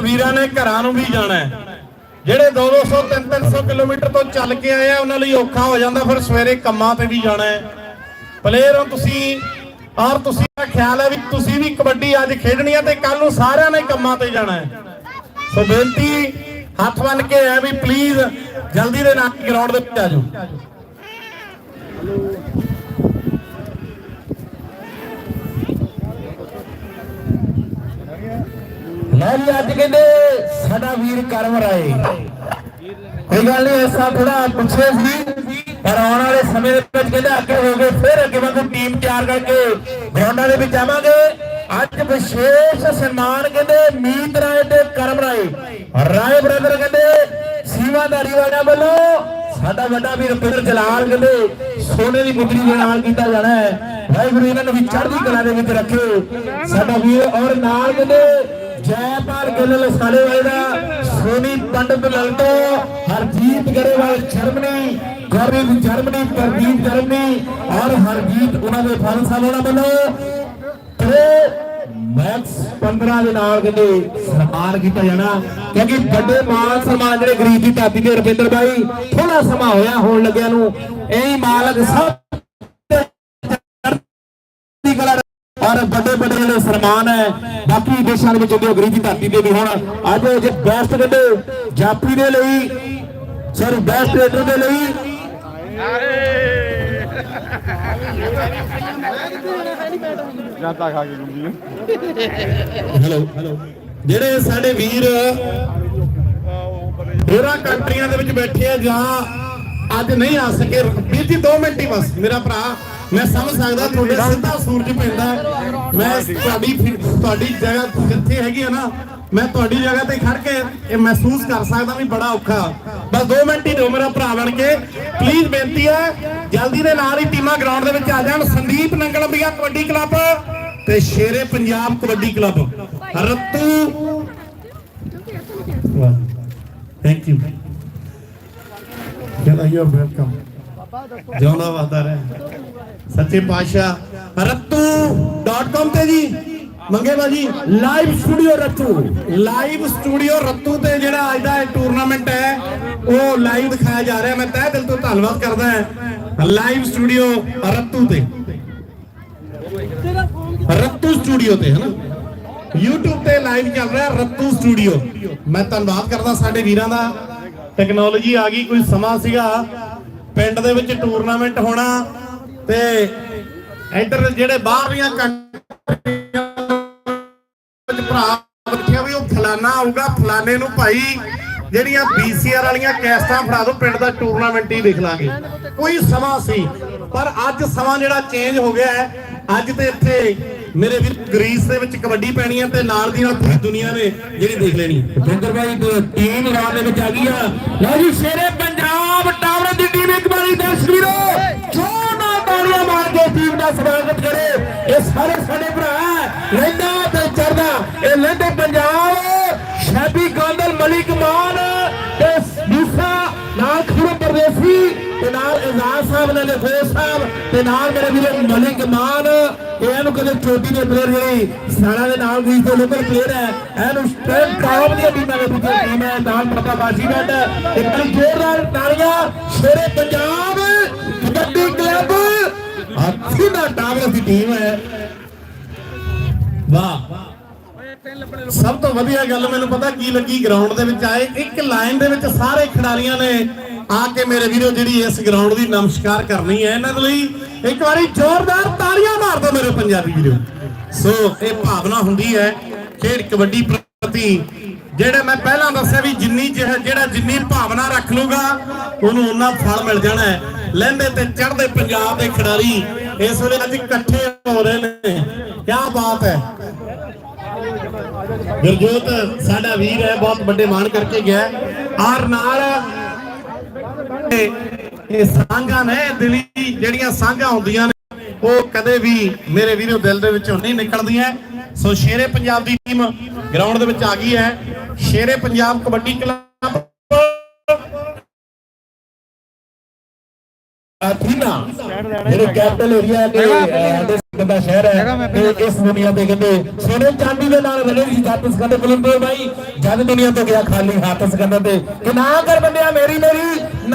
ਵੀਰਾਂ ਨੇ ਘਰਾਂ ਨੂੰ ਵੀ ਜਾਣਾ ਹੈ। ਜਿਹੜੇ 200 300 ਕਿਲੋਮੀਟਰ ਤੋਂ ਚੱਲ ਕੇ ਆਏ ਆ, ਉਹਨਾਂ ਲਈ ਔਖਾ ਹੋ ਜਾਂਦਾ, ਫਿਰ ਸਵੇਰੇ ਕੰਮਾਂ ਤੇ ਵੀ ਜਾਣਾ ਹੈ। ਪਲੇਅਰ ਹੋ ਤੁਸੀਂ ਔਰ ਤੁਸੀਂ ਦਾ ਖਿਆਲ ਹੈ ਵੀ ਤੁਸੀਂ ਵੀ ਕਬੱਡੀ ਅੱਜ ਖੇਡਣੀ ਹੈ ਤੇ ਕੱਲ ਨੂੰ ਸਾਰਿਆਂ ਨੇ ਕੰਮਾਂ ਤੇ ਜਾਣਾ ਹੈ। ਸੋ ਬੇਨਤੀ, ਹੱਥ ਬੰਨ ਕੇ ਹੈ ਵੀ ਪਲੀਜ਼ ਜਲਦੀ ਦੇ ਨਾਲ ਗਰਾਊਂਡ ਦੇ ਵਿੱਚ ਆ ਜਾਓ। ਲੈ ਜੀ ਅੱਜ ਕਹਿੰਦੇ ਸਾਡਾ ਵੀਰ ਕਰਮ ਰਾਏ ਕੋਈ ਗੱਲ ਨਹੀਂ ਐਸਾ ਥੋੜਾ ਪਿੱਛੇ ਸੀ, ਪਰ ਆਉਣ ਵਾਲੇ ਸਮੇਂ ਦੇ ਵਿੱਚ ਕਹਿੰਦੇ ਅੱਗੇ ਹੋ ਗਏ ਫਿਰ ਅੱਗੇ ਵਾਂਗੂ ਟੀਮ ਤਿਆਰ ਕਰਕੇ ਗਰਾਊਂਡਾਂ ਦੇ ਵਿੱਚ ਆਵਾਂਗੇ ਅੱਜ ਵਿਸ਼ੇਸ਼ ਸਨਮਾਨ ਕਹਿੰਦੇ ਮੀਤ ਰਾਏ ਤੇ ਕਰਮ ਰਾਏ ਰਾਏ ਬ੍ਰਦਰ ਕਹਿੰਦੇ ਸੀਮਾਦਾਰੀ ਵਾਲਿਆਂ ਵੱਲੋਂ ਸਾਡਾ ਵੱਡਾ ਵੀਰ ਪਿੰਦਰ ਜਲਾਲ ਕਹਿੰਦੇ ਸੋਨੇ ਦੀ ਮੁੰਦਰੀ ਦੇ ਨਾਲ ਕੀਤਾ ਜਾਣਾ ਹੈ। ਵਾਹਿਗੁਰੂ ਇਹਨਾਂ ਨੂੰ ਵੀ ਚੜ੍ਹਦੀ ਕਲਾ ਦੇ ਵਿੱਚ ਰੱਖੇ। ਸਾਡਾ ਵੀਰ ਔਰ ਨਾਲ ਕਹਿੰਦੇ ਜੈਪਾਲ ਗਿੱਲ ਲਸਾਲੇ ਵਾਲੇ ਦਾ, Soni Pandit ਲਲਟੋ, Harjit Grewal Germany Gaurav Germany Pradeep Germany ਔਰ ਹਰਜੀਤ ਉਹਨਾਂ ਦੇ ਫਲ ਸਾਲੋਣਾ ਵੱਲੋਂ ਤੇ ਮੈਕਸ 15 ਦੇ ਨਾਲ ਕਹਿੰਦੇ ਸਨਮਾਨ ਕੀਤਾ ਜਾਣਾ, ਕਿਉਂਕਿ ਵੱਡੇ ਮਾਨ ਸਨਮਾਨ ਜਿਹੜੇ ਗਰੀਬ ਦੀ ਧਰਤੀ ਤੇ ਰਵਿੰਦਰ ਬਾਈ ਥੋੜਾ ਸਮਾਂ ਹੋਇਆ ਹੋਣ ਲੱਗਿਆ ਨੂੰ, ਇਹ ਮਾਲਕ ਸਭ ਔਰ ਵੱਡੇ ਵੱਡੇ ਜਿਹੜੇ ਸਨਮਾਨ ਹੈ। ਬਾਕੀ ਦੇਸ਼ਾਂ ਦੇ ਵਿੱਚ ਹੁੰਦੇ ਗਰੀਬ ਦੀ ਧਰਤੀ ਤੇ ਵੀ ਹੁਣ। ਅੱਜ ਜੇ ਬੈਸਟ ਕਹਿੰਦੇ ਜਾਪੀ ਦੇ ਲਈ ਸੌਰੀ ਬੈਸਟ ਰੇਡਰ ਦੇ ਲਈ। ਜਾਂਦਾ ਖਾ ਕੇ ਗੁੰਦੀ ਹੈਲੋ ਹੈਲੋ ਜਿਹੜੇ ਸਾਡੇ ਵੀਰ ਹੋਰਾਂ ਕੰਟਰੀਆਂ ਦੇ ਵਿੱਚ ਬੈਠੇ ਆ ਜਾਂ ਅੱਜ ਨਹੀਂ ਆ ਸਕੇ ਵੀਰ ਜੀ 2 ਮਿੰਟ ਹੀ ਬਸ, ਮੇਰਾ ਭਰਾ। ਮੈਂ ਸਮਝ ਸਕਦਾ ਤੁਹਾਡੇ ਸਿੱਧਾ ਸੂਰਜ ਪੈਂਦਾ ਮੈਂ ਤੁਹਾਡੀ ਤੁਹਾਡੀ ਜਗ੍ਹਾ ਜਿੱਥੇ ਹੈਗੀ ਆ ਨਾ, ਮੈਂ ਤੁਹਾਡੀ ਜਗ੍ਹਾ ਤੇ ਖੜ ਕੇ ਇਹ ਮਹਿਸੂਸ ਕਰ ਸਕਦਾ ਵੀ ਬੜਾ ਔਖਾ। ਬਸ 2 ਮਿੰਟ ਹੀ ਦਿਓ ਮੇਰਾ ਭਰਾ ਬਣ ਕੇ। ਪਲੀਜ਼ ਬੇਨਤੀ ਹੈ, ਜਲਦੀ ਦੇ ਨਾਲ ਹੀ ਟੀਮਾਂ ਗਰਾਊਂਡ ਦੇ ਵਿੱਚ ਆ ਜਾਣ। ਸੰਦੀਪ ਨੰਗਲੰਬੀਆ ਕਬੱਡੀ ਕਲੱਬ ਤੇ Shere Punjab kabaddi club Rattu. Thank you ਚਲੋ ਯੂ ਵੈਲਕਮ ਜਿਉਂਦਾ ਵਸਦਾ ਰਹੇ। ਸੱਚੇ ਪਾਤਸ਼ਾਹ। ਰੱਤੂ.com ਤੇ ਜੀ। ਮੰਗੇ ਬਾਜੀ live studio Rattu. Live studio Rattu ਤੇ ਜਿਹੜਾ ਅੱਜ ਦਾ ਇਹ ਟੂਰਨਾਮੈਂਟ ਹੈ, ਉਹ ਲਾਈਵ ਦਿਖਾਇਆ ਜਾ ਰਿਹਾ। ਮੈਂ ਤਹਿ ਦਿਲ ਤੋਂ ਧੰਨਵਾਦ ਕਰਦਾ ਹਾਂ। ਲਾਈਵ ਸਟੂਡੀਓ ਰੱਤੂ ਤੇ। ਰੱਤੂ ਸਟੂਡੀਓ ਤੇ ਹੈ YouTube ਤੇ ਲਾਈਵ ਚੱਲ ਰਿਹਾ ਰੱਤੂ ਸਟੂਡੀਓ ਮੈਂ ਧੰਨਵਾਦ ਕਰਦਾ ਸਾਡੇ ਵੀਰਾਂ ਦਾ। ਟੈਕਨੋਲੋਜੀ ਆ ਗਈ, ਕੋਈ ਸਮਾਂ ਸੀਗਾ। ਪਿੰਡ ਦੇ ਵਿੱਚ ਟੂਰਨਾਮੈਂਟ ਹੋਣਾ। ਤੇ ਇੱਧਰ ਜਿਹੜੇ ਬਾਹਰਲੀਆਂ ਕੰਟਰੀਆਂ ਵਿੱਚ ਭਰਾ ਬੈਠਿਆ ਵੀ ਉਹ ਫਲਾਨਾ ਆਊਗਾ, ਫਲਾਨੇ ਨੂੰ ਭਾਈ ਜਿਹੜੀਆਂ BCR ਵਾਲੀਆਂ ਕੈਸਟਾਂ ਫੜਾ ਦਿਓ, ਪਿੰਡ ਦਾ ਟੂਰਨਾਮੈਂਟ ਹੀ ਦੇਖ ਲਾਂਗੇ। ਕੋਈ ਸਮਾਂ ਸੀ, ਪਰ ਅੱਜ ਸਮਾਂ ਜਿਹੜਾ ਚੇਂਜ ਹੋ ਗਿਆ ਹੈ। ਅੱਜ ਤੇ ਇੱਥੇ ਮੇਰੇ ਵੀਰ ਗ੍ਰੀਸ ਦੇ ਵਿੱਚ ਕਬੱਡੀ ਪੈਣੀ ਹੈ ਤੇ ਨਾਲ ਦੀ ਨਾਲ ਪੂਰੀ ਦੁਨੀਆ ਨੇ ਜਿਹੜੀ ਦੇਖ ਲੈਣੀ ਭਿੰਦਰ ਭਾਈ ਟੀਮ ਰਾਤ ਦੇ ਵਿੱਚ ਆ ਗਈ ਆ। ਲਓ ਜੀ, ਸ਼ੇਰੇ ਪੰਜਾਬ ਟਾਵਰ ਦਾ ਸਵਾਗਤ ਕਰੇ। ਇਹ ਸਾਰੇ ਸਾਡੇ ਭਰਾ ਲੈਂਦਾ ਤੇ ਚੜਦਾ ਇਹ ਲੈਂਦੇ ਪੰਜਾਬ ਸ਼ੈਬੀ ਗਾਂਦਲ ਮਲਿਕ ਮਾਨ ਤੇ ਮੂਸਾ ਨਾਲ ਖੂਰ ਪਰਦੇਸੀ ਤੇ ਨਾਲ ਇਜ਼ਾਜ਼ ਸਾਹਿਬ ਨੇ ਲਖੋ ਸਾਹਿਬ ਤੇ ਨਾਲ ਮੇਰੇ ਵੀਰ ਮਲਿਕ ਮਾਨ। ਇਹ ਇਹਨੂੰ ਕਦੇ ਚੋਟੀ ਦੇ ਪਲੇਅਰ ਜਿਹੜੀ ਸਾਲਾ ਦੇ ਨਾਲ ਗਈ ਤੇ ਲੋਕਲ ਪਲੇਅਰ ਹੈ, ਇਹਨੂੰ ਸਟੈਂਡ ਟਾਪ ਦੀਆਂ ਟੀਮਾਂ ਦੇ ਵਿੱਚ ਟੀਮ ਹੈ, ਨਾਲ ਪਤਾ ਬਾਜੀ ਬੈਟ ਇੱਕ ਜ਼ੋਰਦਾਰ ਤਾੜੀਆਂ ਸ਼ੇਰੇ ਪੰਜਾਬ। ਹਾਥੀ ਦਾ ਦੀ ਟੀਮ ਹੈ। ਵਾਹ। ਸਭ ਤੋਂ ਵਧੀਆ ਗੱਲ ਮੈਨੂੰ ਪਤਾ ਕੀ ਲੱਗੀ ਗਰਾਊਂਡ ਦੇ ਵਿੱਚ ਆਏ। ਇੱਕ ਲਾਈਨ ਦੇ ਵਿੱਚ ਸਾਰੇ ਖਿਡਾਰੀਆਂ ਨੇ ਆ ਕੇ ਮੇਰੇ ਵੀਰੋ ਜਿਹੜੀ ਇਸ ਗਰਾਊਂਡ ਦੀ ਨਮਸਕਾਰ ਕਰਨੀ ਹੈ। ਇਹਨਾਂ ਦੇ ਲਈ ਇੱਕ ਵਾਰੀ ਜ਼ੋਰਦਾਰ ਤਾੜੀਆਂ ਮਾਰ ਦਿਓ ਮੇਰੇ ਪੰਜਾਬੀ ਵੀਰੋ। ਸੋ ਇਹ ਭਾਵਨਾ ਹੁੰਦੀ ਹੈ ਖੇਡ ਕਬੱਡੀ ਪ੍ਰਤੀ। ਜਿਹੜੇ ਮੈਂ ਪਹਿਲਾਂ ਦੱਸਿਆ ਵੀ ਜਿੰਨੀ ਜਿਹੜਾ ਜਿੰਨੀ ਭਾਵਨਾ ਰੱਖ ਲੂਗਾ ਉਹਨੂੰ ਉਹਨਾਂ ਫਲ ਮਿਲ ਜਾਣਾ ਹੈ। ਲਹਿੰਦੇ ਤੇ ਚੜ੍ਹਦੇ ਪੰਜਾਬ ਦੇ ਖਿਡਾਰੀ ਇਸ ਵੇਲੇ ਅੱਜ ਇਕੱਠੇ ਹੋ ਰਹੇ ਨੇ। ਕੀ ਬਾਤ ਹੈ। ਗੁਰਜੋਤ, ਸਾਡਾ ਵੀਰ ਹੈ, ਬਹੁਤ ਵੱਡੇ ਮਾਣ ਕਰਕੇ ਗਿਆ ਹੈ। ਨਾਲ ਇਹ ਸਾਂਝਾਂ ਨੇ, ਦਿਲੀ ਜਿਹੜੀਆਂ ਸਾਂਝਾਂ ਹੁੰਦੀਆਂ ਨੇ, ਉਹ ਕਦੇ ਵੀ ਮੇਰੇ ਵੀਰੋ ਦਿਲ ਦੇ ਵਿੱਚੋਂ ਨਹੀਂ ਨਿਕਲਦੀਆਂ। ਸੋ ਸ਼ੇਰੇ ਪੰਜਾਬ ਦੀ ਟੀਮ ਗਰਾਊਂਡ ਦੇ ਵਿੱਚ ਆ ਗਈ ਹੈ। ਸ਼ੇਰੇ ਪੰਜਾਬ ਕਬੱਡੀ ਕਲੱਬ ਅਥੀਨਾ ਜਿਹੜੇ ਕੈਪੀਟਲ ਏਰੀਆ ਦੇ ਅਹ, ਸਾਡੇ ਸਿੱਖ ਦਾ ਸ਼ਹਿਰ ਹੈ ਤੇ ਇਸ ਦੁਨੀਆ ਤੇ ਕਹਿੰਦੇ ਸੋਨੇ ਚਾਂਦੀ ਦੇ ਨਾਲ ਬਣੇ ਸੀ ਜੱਟ ਸਕੰਦਰ ਬਲੰਦਰ ਬਾਈ। ਜਦ ਦੁਨੀਆ ਤੋਂ ਗਿਆ ਖਾਲੀ ਹੱਥ ਸਕੰਦਰ ਤੇ। ਕਿ ਨਾ ਕਰ ਬੰਦਿਆ ਮੇਰੀ ਮੇਰੀ